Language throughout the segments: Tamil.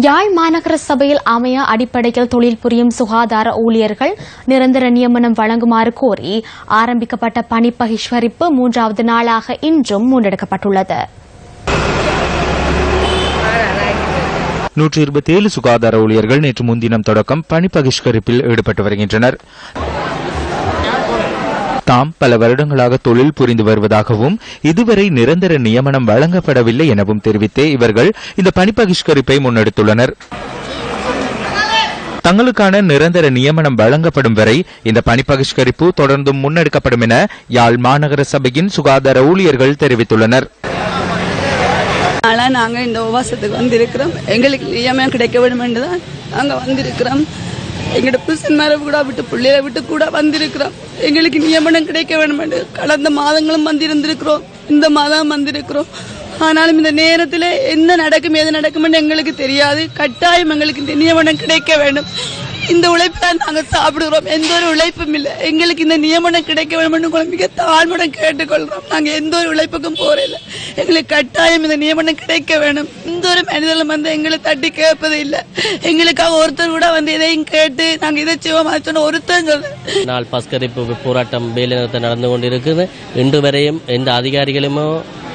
யாழ் மாநகர சபையில் அமைய அடிப்படையில் தொழில் புரியும் சுகாதார ஊழியர்கள் நிரந்தர நியமனம் வழங்குமாறு கோரி ஆரம்பிக்கப்பட்ட பணி பகிஷ்கரிப்பு மூன்றாவது நாளாக இன்றும் முன்னெடுக்கப்பட்டுள்ளது. நூற்றி இருபத்தி ஏழு சுகாதார ஊழியர்கள் நேற்று முன்தினம் தொடக்கம் பணி பகிஷ்கரிப்பில் ஈடுபட்டு வருகின்றனர். தாம் பல வருடங்களாக தொழில் புரிந்து வருவதாகவும் இதுவரை நிரந்தர நியமனம் வழங்கப்படவில்லை எனவும் தெரிவித்தே இவர்கள் இந்த பணி பகிஷ்கரிப்பை முன்னெடுத்துள்ளனர். தங்களுக்கான நிரந்தர நியமனம் வழங்கப்படும் வரை இந்த பணி பகிஷ்கரிப்பு தொடர்ந்தும் முன்னெடுக்கப்படும் என யாழ் மாநகர சபையின் சுகாதார ஊழியர்கள் தெரிவித்துள்ளனர். ஆனால் நாங்கள் இந்த உபவாசத்துக்கு வந்திருக்கிறோம். எங்களுக்கு நியமனம் கிடைக்க வேண்டும் என்றுதான் நாங்கள் வந்திருக்கிறோம். எங்களோட புருஷன் மேலே கூட விட்டு பிள்ளைய விட்டு கூட வந்திருக்கிறோம். எங்களுக்கு நியமனம் கிடைக்க வேண்டும் கடந்த மாதங்களும் வந்திருந்திருக்கிறோம். இந்த மாதம் வந்திருக்கிறோம். ஆனாலும் இந்த நேரத்தில் என்ன நடக்கும் எது நடக்கும் என்று எங்களுக்கு தெரியாது. கட்டாயம் எங்களுக்கு இந்த நியமனம் கிடைக்க வேண்டும். இந்த உழைப்பில் நாங்கள் சாப்பிடுகிறோம். எந்த ஒரு உழைப்பும் இல்லை. எங்களுக்கு இந்த நியமனம் கிடைக்க வேண்டும் மிக தாழ்மடம் கேட்டுக்கொள்கிறோம். நாங்கள் எந்த ஒரு உழைப்புக்கும் போகிறதில்லை எங்களுக்கு கட்டாயம் இந்த நியமனம் கிடைக்க வேணும். இந்த ஒரு மனிதர்களும் வந்து எங்களை தட்டி கேட்பது இல்லை. எங்களுக்காக ஒருத்தர் கூட வந்து இதையும் கேட்டு நாங்கள் இதை செய்வோம் அதை சொன்ன ஒருத்தர் சொல்ல நாள் பஸ்கரிப்பு போராட்டம் வேலைநிறுத்தம் நடந்து கொண்டு இருக்குது இன்று வரையும் எந்த அதிகாரிகளுமோ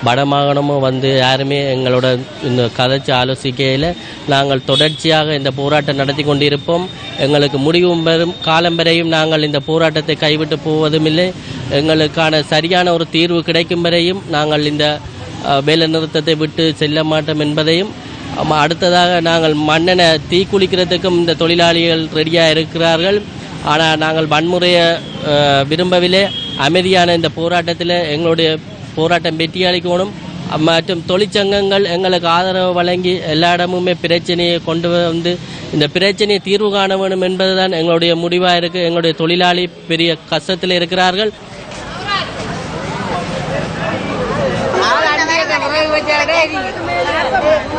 வடமாகாணமோ வந்து யாருமே எங்களோட இந்த கதைச்சு ஆலோசிக்கையில் நாங்கள் தொடர்ச்சியாக இந்த போராட்டம் நடத்தி கொண்டிருப்போம். எங்களுக்கு முடிவும் வரும். காலம் வரையும் நாங்கள் இந்த போராட்டத்தை கைவிட்டு போவதும் இல்லை. எங்களுக்கான சரியான ஒரு தீர்வு கிடைக்கும் வரையும் நாங்கள் இந்த வேலை நிறுத்தத்தை விட்டு செல்ல மாட்டோம் என்பதையும் அடுத்ததாக நாங்கள் மன்னனை தீக்குளிக்கிறதுக்கும் இந்த தொழிலாளிகள் ரெடியாக இருக்கிறார்கள். ஆனால் நாங்கள் வன்முறையை விரும்பவில்லை. அமைதியான இந்த போராட்டத்தில் எங்களுடைய போராட்டம் வெற்றி அளிக்கணும். மற்றும் தொழிற்சங்கங்கள் எங்களுக்கு ஆதரவு வழங்கி எல்லா இடமுமே பிரச்சனையை கொண்டு வந்து இந்த பிரச்சனையை தீர்வு காண வேண்டும் என்பதுதான் எங்களுடைய முடிவாக இருக்குது எங்களுடைய தொழிலாளி பெரிய கஷ்டத்தில் இருக்கிறார்கள். ಕೆಳಗಡೆ